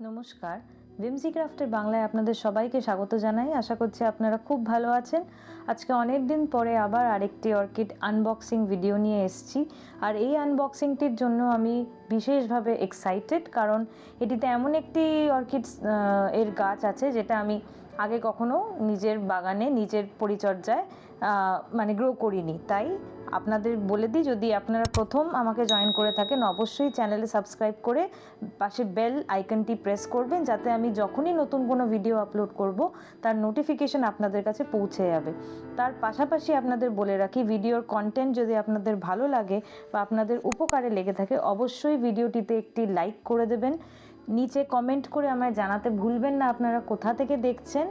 নমস্কার। ভিমসি ক্রাফটের বাংলায় আপনাদের সবাইকে স্বাগত জানাই। আশা করছি আপনারা খুব ভালো আছেন। আজকে অনেক দিন পরে আবার আরেকটি অর্কিড আনবক্সিং ভিডিও নিয়ে এসেছি। আর এই আনবক্সিংটির জন্য আমি বিশেষভাবে এক্সাইটেড কারণ এটিতে এমন একটি অর্কিড এর গাছ আছে যেটা আমি আগে কখনো নিজের বাগানে নিজের পরিচর্যায় মানে গ্রো করিনি। তাই আপনাদের বলে দিই, যদি আপনারা প্রথম আমাকে জয়েন করে থাকেন, অবশ্যই চ্যানেলে সাবস্ক্রাইব করে পাশে বেল আইকনটি প্রেস করবেন, যাতে আমি যখনই নতুন কোনো ভিডিও আপলোড করব, তার নোটিফিকেশন আপনাদের কাছে পৌঁছে যাবে। তার পাশাপাশি আপনাদের বলে রাখি ভিডিওর কন্টেন্ট যদি আপনাদের ভালো লাগে বা আপনাদের উপকারে লেগে থাকে, অবশ্যই ভিডিওটিতে একটি লাইক করে দেবেন। নিচে কমেন্ট করে আমায় জানাতে ভুলবেন না আপনারা কোথা থেকে দেখছেন।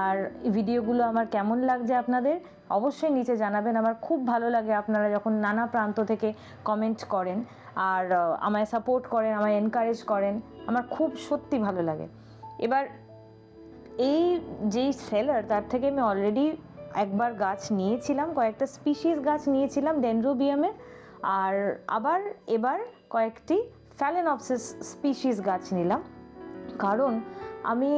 আর ভিডিওগুলো আমার কেমন লাগছে আপনাদের, অবশ্যই নিচে জানাবেন। আমার খুব ভালো লাগে আপনারা যখন নানা প্রান্ত থেকে কমেন্ট করেন আর আমায় সাপোর্ট করেন, আমায় এনকারেজ করেন, আমার খুব সত্যি ভালো লাগে। এবার এই যেই সেলার তার থেকে আমি অলরেডি একবার গাছ নিয়েছিলাম, কয়েকটা স্পিসিস গাছ নিয়েছিলাম ডেনড্রোবিয়ামের আর আবার এবার কয়েকটি ফ্যালেনপসিস স্পিসিস গাছ নিলাম। কারণ আমি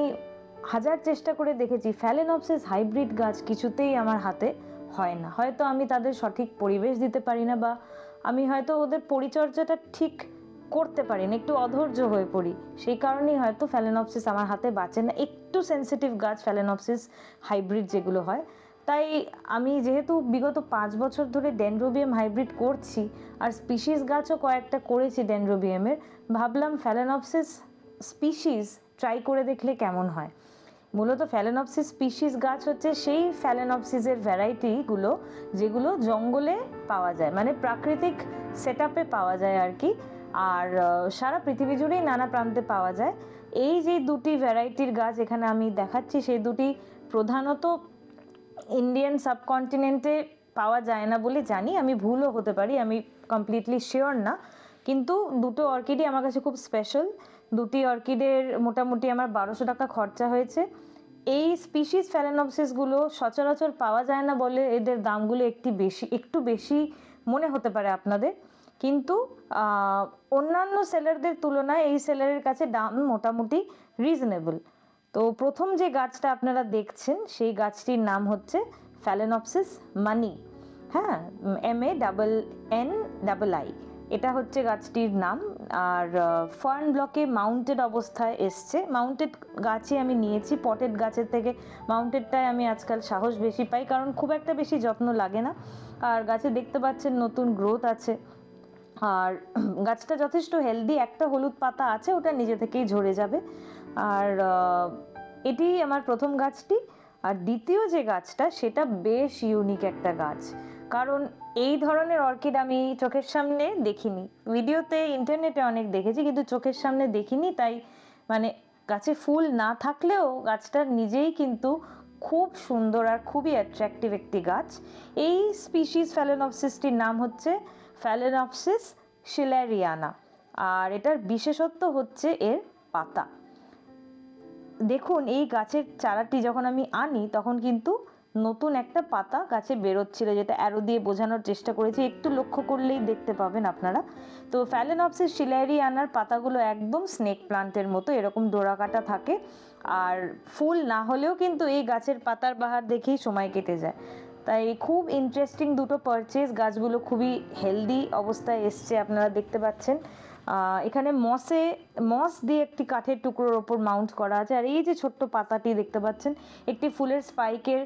হাজার চেষ্টা করে দেখেছি ফ্যালেনপসিস হাইব্রিড গাছ কিছুতেই আমার হাতে হয় না। হয়তো আমি তাদের সঠিক পরিবেশ দিতে পারি না বা আমি হয়তো ওদের পরিচর্যাটা ঠিক করতে পারি না, একটু অধৈর্য হয়ে পড়ি। সেই কারণেই হয়তো ফ্যালেনপসিস আমার হাতে বাঁচে না। একটু সেনসিটিভ গাছ ফ্যালেনপসিস হাইব্রিড যেগুলো হয় তাই আমি যেহেতু বিগত পাঁচ বছর ধরে ডেনড্রোবিয়াম হাইব্রিড করছি, আর স্পিসিস গাছও কয়েকটা করেছি ডেনড্রোবিয়ামের, ভাবলাম ফ্যালেনপসিস স্পিসিস ট্রাই করে দেখলে কেমন হয়। মূলত ফ্যালেনপসিস স্পিসিস গাছ হচ্ছে সেই ফ্যালেনপসিসের ভ্যারাইটিগুলো যেগুলো জঙ্গলে পাওয়া যায় মানে প্রাকৃতিক সেট পাওয়া যায় আর কি, আর সারা পৃথিবী জুড়েই নানা প্রান্তে পাওয়া যায়। এই যে দুটি ভ্যারাইটির গাছ এখানে আমি দেখাচ্ছি, সেই দুটি প্রধানত ইন্ডিয়ান সাবকন্টিনেন্টে পাওয়া যায় না বলে জানি। আমি ভুলও হতে পারি, আমি কমপ্লিটলি শিওর না। কিন্তু দুটো অর্কিডই আমার কাছে খুব স্পেশাল দুটি অর্কিডের মোটামুটি আমার বারোশো টাকা খরচা হয়েছে। এই স্পিসিস ফ্যালেনপসিসগুলো সচরাচর পাওয়া যায় না বলে এদের দামগুলো একটি বেশি, একটু বেশি মনে হতে পারে আপনাদের। কিন্তু অন্যান্য সেলারদের তুলনায় এই সেলারের কাছে দাম মোটামুটি রিজনেবল তো প্রথম যে গাছটা আপনারা দেখছেন, সেই গাছটির নাম হচ্ছে ফ্যালেনপসিস মানি হ্যাঁ M A double N double I এটা হচ্ছে গাছটির নাম। আর ফার্ন ব্লকে মাউন্টেড অবস্থায় এসছে। মাউন্টেড গাছই আমি নিয়েছি। পটেড গাছের থেকে মাউন্টেডটায় আমি আজকাল সাহস বেশি পাই, কারণ খুব একটা বেশি যত্ন লাগে না। আর গাছে দেখতে পাচ্ছেন নতুন গ্রোথ আছে। আর গাছটা যথেষ্ট হেলদি একটা হলুদ পাতা আছে, ওটা নিজে থেকেই ঝরে যাবে। আর এটি আমার প্রথম গাছটি। আর দ্বিতীয় যে গাছটা, সেটা বেশ ইউনিক একটা গাছ। কারণ এই ধরনের অর্কিড আমি চোখের সামনে দেখিনি। ভিডিওতে ইন্টারনেটে অনেক দেখেছি, কিন্তু চোখের সামনে দেখিনি। তাই মানে গাছে ফুল না থাকলেও গাছটা নিজেই কিন্তু খুব সুন্দর আর খুবই অ্যাট্রাক্টিভ একটি গাছ। এই স্পিসিস ফ্যালেনপসিসটির নাম হচ্ছে ফ্যালেনপসিস শিলারিয়ানা আর এটার বিশেষত্ব হচ্ছে এর পাতা। দেখুন, এই গাছের চারাটি যখন আমি আনি, তখন কিন্তু নতুন একটা পাতা গাছে বেরোচ্ছিল, যেটা অ্যারো দিয়ে বোঝানোর চেষ্টা করেছি। একটু লক্ষ্য করলেই দেখতে পাবেন আপনারা। তো ফ্যালেনপসিস শিলারি আনার পাতাগুলো একদম স্নেক প্লান্টের মতো, এরকম ডোরা কাটা থাকে। আর ফুল না হলেও কিন্তু এই গাছের পাতার বাহার দেখেই সময় কেটে যায়। তাই খুব ইন্টারেস্টিং দুটো পারচেস গাছগুলো খুবই হেলদি অবস্থায় এসছে, আপনারা দেখতে পাচ্ছেন। এখানে মসে, মস দিয়ে একটি কাঠের টুকরোর ওপর মাউন্ট করা আছে। আর এই যে ছোট্ট পাতাটি দেখতে পাচ্ছেন, একটি ফুলের স্পাইকের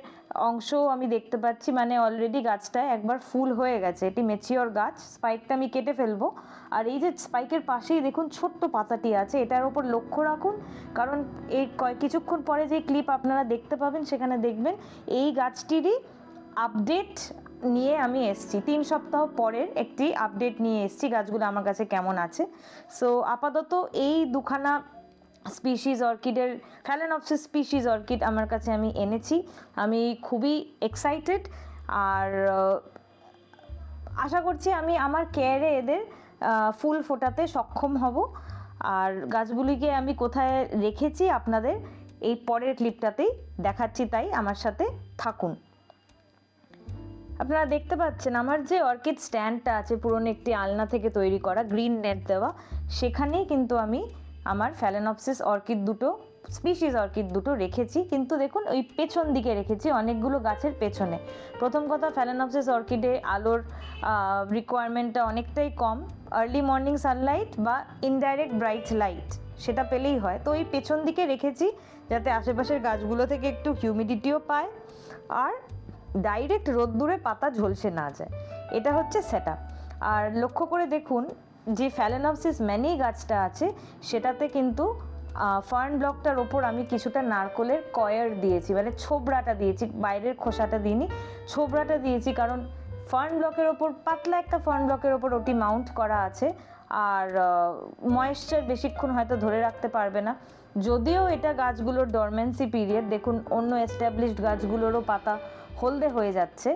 অংশও আমি দেখতে পাচ্ছি। মানে অলরেডি গাছটায় একবার ফুল হয়ে গেছে। এটি মেচিওর গাছ। স্পাইকটা আমি কেটে ফেলব। আর এই যে স্পাইকের পাশেই দেখুন ছোট্ট পাতাটি আছে। এটার ওপর লক্ষ্য রাখুন। কারণ এই কয় কিছুক্ষণ পরে যে ক্লিপ আপনারা দেখতে পাবেন, সেখানে দেখবেন এই গাছটিরই আপডেট নিয়ে আমি এসছি। তিন সপ্তাহ পরের একটি আপডেট নিয়ে এসছি, গাছগুলো আমার কাছে কেমন আছে। সো আপাতত এই দুখানা স্পিসিস অর্কিডের ফ্যালেনপসিস স্পিসিস অর্কিড আমার কাছে আমি এনেছি। আমি খুবই এক্সাইটেড আর আশা করছি আমি আমার কেয়ারে এদের ফুল ফোটাতে সক্ষম হব। আর গাছগুলিকে আমি কোথায় রেখেছি আপনাদের, এই পরের ক্লিপটাতেই দেখাচ্ছি, তাই আমার সাথে থাকুন। আপনারা দেখতে পাচ্ছেন আমার যে অর্কিড স্ট্যান্ডটা আছে, পুরনো একটি আলনা থেকে তৈরি করা গ্রিন নেট দেওয়া, সেখানেই কিন্তু আমি আমার ফ্যালেনপসিস অর্কিড দুটো, স্পিসিস অর্কিড দুটো রেখেছি। কিন্তু দেখুন, ওই পেছন দিকে রেখেছি অনেকগুলো গাছের পেছনে। প্রথম কথা, ফ্যালেনপসিস অর্কিডে আলোর রিকোয়ারমেন্টটা অনেকটাই কম। আর্লি মর্নিং সানলাইট বা ইনডাইরেক্ট ব্রাইট লাইট সেটা পেলেই হয়। তো ওই পেছন দিকে রেখেছি, যাতে আশেপাশের গাছগুলো থেকে একটু হিউমিডিটিও পায়। আর ডাইরেক্ট রোদ্দুরে পাতা ঝলসে না যায়। এটা হচ্ছে সেট আর লক্ষ্য করে দেখুন, যে ফ্যালেনপসিস ম্যানি গাছটা আছে, সেটাতে কিন্তু ফার্ন ব্লকটার ওপর আমি কিছুটা নারকলের কয়ার দিয়েছি মানে ছোবড়াটা দিয়েছি, বাইরের খোসাটা দিইনি, ছোবড়াটা দিয়েছি কারণ ফার্ন ব্লকের ওপর, পাতলা একটা ফার্ন ব্লকের ওপর ওটি মাউন্ট করা আছে, আর ময়েশ্চার বেশিক্ষণ হয়তো ধরে রাখতে পারবে না। যদিও এটা গাছগুলোর ডরমেন্সি পিরিয়ড দেখুন, অন্য এস্টাবলিশড গাছগুলোরও পাতা হলদে হয়ে যাচ্ছে।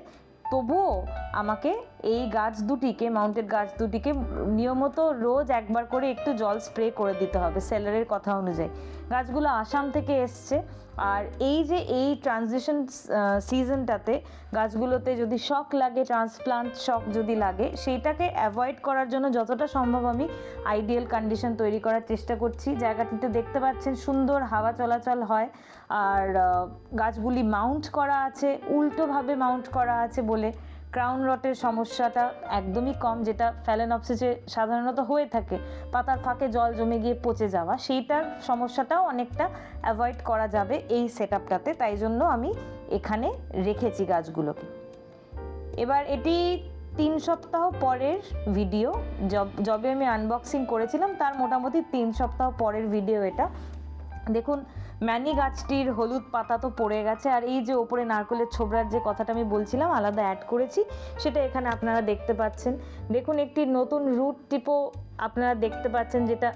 তবুও আমাকে এই গাছ দুটিকে মাউন্টেড গাছ দুটিকে নিয়মিত রোজ একবার করে একটু জল স্প্রে করে দিতে হবে সেলারের কথা অনুযায়ী। গাছগুলো আসাম থেকে এসছে। আর এই যে এই ট্রানজিশন সিজনটাতে গাছগুলোতে যদি শখ লাগে ট্রান্সপ্লান্ট শখ যদি লাগে, সেইটাকে অ্যাভয়েড করার জন্য যতটা সম্ভব আমি আইডিয়াল কন্ডিশন তৈরি করার চেষ্টা করছি। জায়গাটিতে দেখতে পাচ্ছেন সুন্দর হাওয়া চলাচল হয় আর গাছগুলি মাউন্ট করা আছে, উল্টোভাবে মাউন্ট করা আছে বলে ক্রাউন রটের সমস্যাটা একদমই কম, যেটা ফ্যালেনপসিসে সাধারণত হয়ে থাকে। পাতার ফাঁকে জল জমে গিয়ে পচে যাওয়া, সেইটার সমস্যাটাও অনেকটা অ্যাভয়েড করা যাবে এই সেট আপটাতে তাই জন্য আমি এখানে রেখেছি গাছগুলোকে। এবার এটি তিন সপ্তাহ পরের ভিডিও যবে আমি আনবক্সিং করেছিলাম, তার মোটামুটি তিন সপ্তাহ পরের ভিডিও এটা। দেখুন ম্যানি গাছটির হলুদ পাতা তো পড়ে গেছে, আর এই যে ওপরে নারকেলের ছোবড়ার যে কথাটা আমি বলছিলাম, আলাদা অ্যাড করেছি, সেটা এখানে আপনারা দেখতে পাচ্ছেন। দেখুন, একটি নতুন রুট টিপও আপনারা দেখতে পাচ্ছেন, যেটা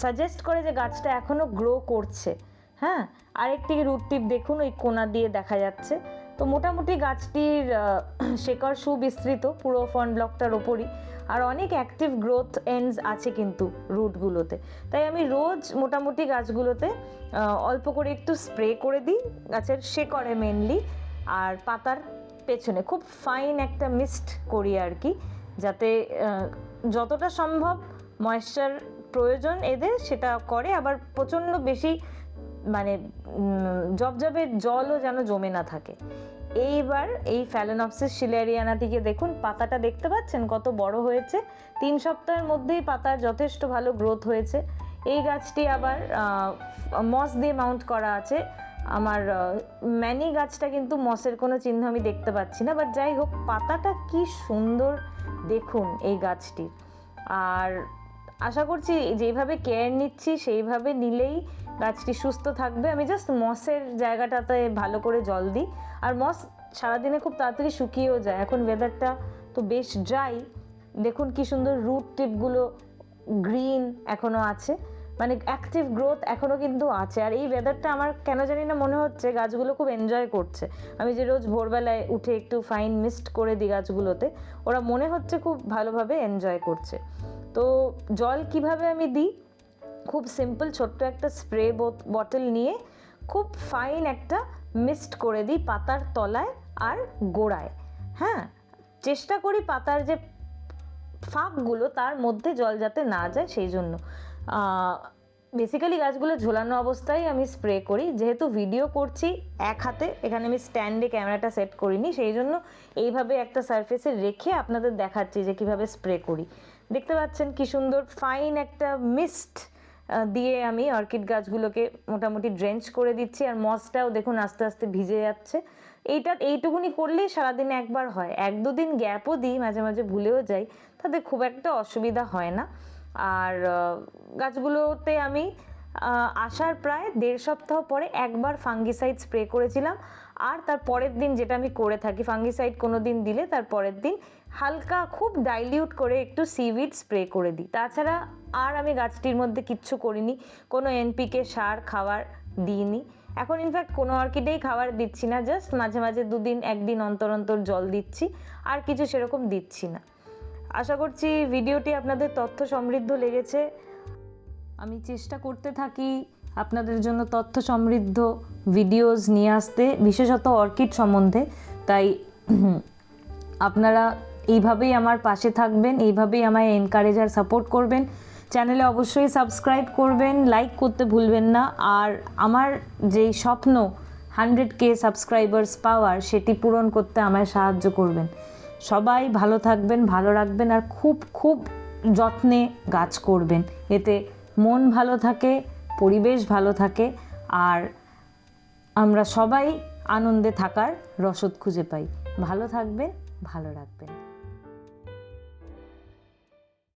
সাজেস্ট করে যে গাছটা এখনও গ্রো করছে। হ্যাঁ আরেকটি রুট টিপ দেখুন, ওই কোনা দিয়ে দেখা যাচ্ছে। তো মোটামুটি গাছটির শেকড় সুবিস্তৃত, পুরো ফন ব্লকটার ওপরই। আর অনেক অ্যাক্টিভ গ্রোথ এন্ডস আছে কিন্তু রুটগুলোতে তাই আমি রোজ মোটামুটি গাছগুলোতে অল্প করে একটু স্প্রে করে দিই। গাছের শেকড়ে মেনলি আর পাতার পেছনে। খুব ফাইন একটা মিস্ট করি আর কি, যাতে যতটা সম্ভব ময়েশ্চার প্রয়োজন এদের, সেটা করে। আবার প্রচণ্ড বেশি জবজবে জলও যেন জমে না থাকে। এইবার এই ফ্যালেনপসিস শিলেরিয়ানাটিকে দেখুন, পাতাটা দেখতে পাচ্ছেন? কত বড় হয়েছে। তিন সপ্তাহের মধ্যেই পাতার যথেষ্ট ভালো গ্রোথ হয়েছে। এই গাছটি আবার মস দিয়ে মাউন্ট করা আছে। আমার ম্যানি গাছটা কিন্তু মসের কোনো চিহ্ন আমি দেখতে পাচ্ছি না বাট যাই হোক, পাতাটা কি সুন্দর দেখুন এই গাছটির। আর আশা করছি যেইভাবে কেয়ার নিচ্ছি, সেইভাবে নিলেই গাছটি সুস্থ থাকবে। আমি জাস্ট মসের জায়গাটাতে ভালো করে জল দিই। আর মস সারাদিনে খুব তাড়াতাড়ি শুকিয়েও যায়। এখন ওয়েদারটা তো বেশ ড্রাই দেখুন কি সুন্দর রুট টিপগুলো গ্রিন এখনও আছে। মানে অ্যাক্টিভ গ্রোথ এখনও কিন্তু আছে। আর এই ওয়েদারটা আমার কেন জানি না মনে হচ্ছে গাছগুলো খুব এনজয় করছে। আমি যে রোজ ভোরবেলায় উঠে একটু ফাইন মিস্ট করে দিই গাছগুলোতে, ওরা মনে হচ্ছে খুব ভালোভাবে এনজয় করছে। তো জল কীভাবে আমি দিই? খুব সিম্পল ছোট্ট একটা স্প্রে বটল নিয়ে খুব ফাইন একটা মিস্ট করে দিই পাতার তলায় আর গোড়ায়। হ্যাঁ চেষ্টা করি পাতার যে ফাঁকগুলো তার মধ্যে জল যাতে না যায় সেই জন্য। বেসিক্যালি গাছগুলো ঝোলানো অবস্থায় আমি স্প্রে করি। যেহেতু ভিডিও করছি এক হাতে, এখানে আমি স্ট্যান্ডে ক্যামেরাটা সেট করিনি, সেই জন্য এইভাবে একটা সারফেসে রেখে আপনাদের দেখাচ্ছি যে কীভাবে স্প্রে করি। দেখতে পাচ্ছেন কি সুন্দর ফাইন একটা মিস্ট দিয়ে আমি অর্কিড গাছগুলোকে মোটামুটি ড্রেঞ্চ করে দিচ্ছি আর মসটাও দেখুন আস্তে আস্তে ভিজে যাচ্ছে। এইটা, এইটুকুনি করলেই সারাদিনে একবার হয়। এক দুদিন গ্যাপও দিই, মাঝে মাঝে ভুলেও যাই, তাতে খুব একটা অসুবিধা হয় না। আর গাছগুলোতে আমি আসার প্রায় দেড় সপ্তাহ পরে একবার ফাঙ্গিসাইড স্প্রে করেছিলাম। আর তার পরের দিন যেটা আমি করে থাকি ফাঙ্গিসাইড কোনো দিন দিলে তার পরের দিন হালকা খুব ডাইলিউট করে একটু সিভিড স্প্রে করে দিই। তাছাড়া আর আমি গাছটির মধ্যে কিচ্ছু করিনি, কোনো এনপিকে সার, খাবার দিইনি। এখন ইনফ্যাক্ট কোনো অর্কিডেই খাবার দিচ্ছি না জাস্ট মাঝে মাঝে দুদিন, একদিন অন্তর অন্তর জল দিচ্ছি, আর কিছু সেরকম দিচ্ছি না। আশা করছি ভিডিওটি আপনাদের তথ্য সমৃদ্ধ লেগেছে। আমি চেষ্টা করতে থাকি আপনাদের জন্য তথ্য সমৃদ্ধ ভিডিওস নিয়ে আসতে, বিশেষত অর্কিড সম্বন্ধে। তাই, আপনারা এইভাবেই আমার পাশে থাকবেন, এইভাবেই আমায় এনকারেজ আর সাপোর্ট করবেন। চ্যানেলে অবশ্যই সাবস্ক্রাইব করবেন লাইক করতে ভুলবেন না। আর আমার যেই স্বপ্ন হান্ড্রেড কে সাবস্ক্রাইবার্স পাওয়ার, সেটি পূরণ করতে আমায় সাহায্য করবেন। সবাই ভালো থাকবেন, ভালো রাখবেন, আর খুব খুব যত্নে গাছ করবেন। এতে মন ভালো থাকে পরিবেশ ভালো থাকে আর আমরা সবাই আনন্দে থাকার রসদ খুঁজে পাই। ভালো থাকবেন, ভালো রাখবেন।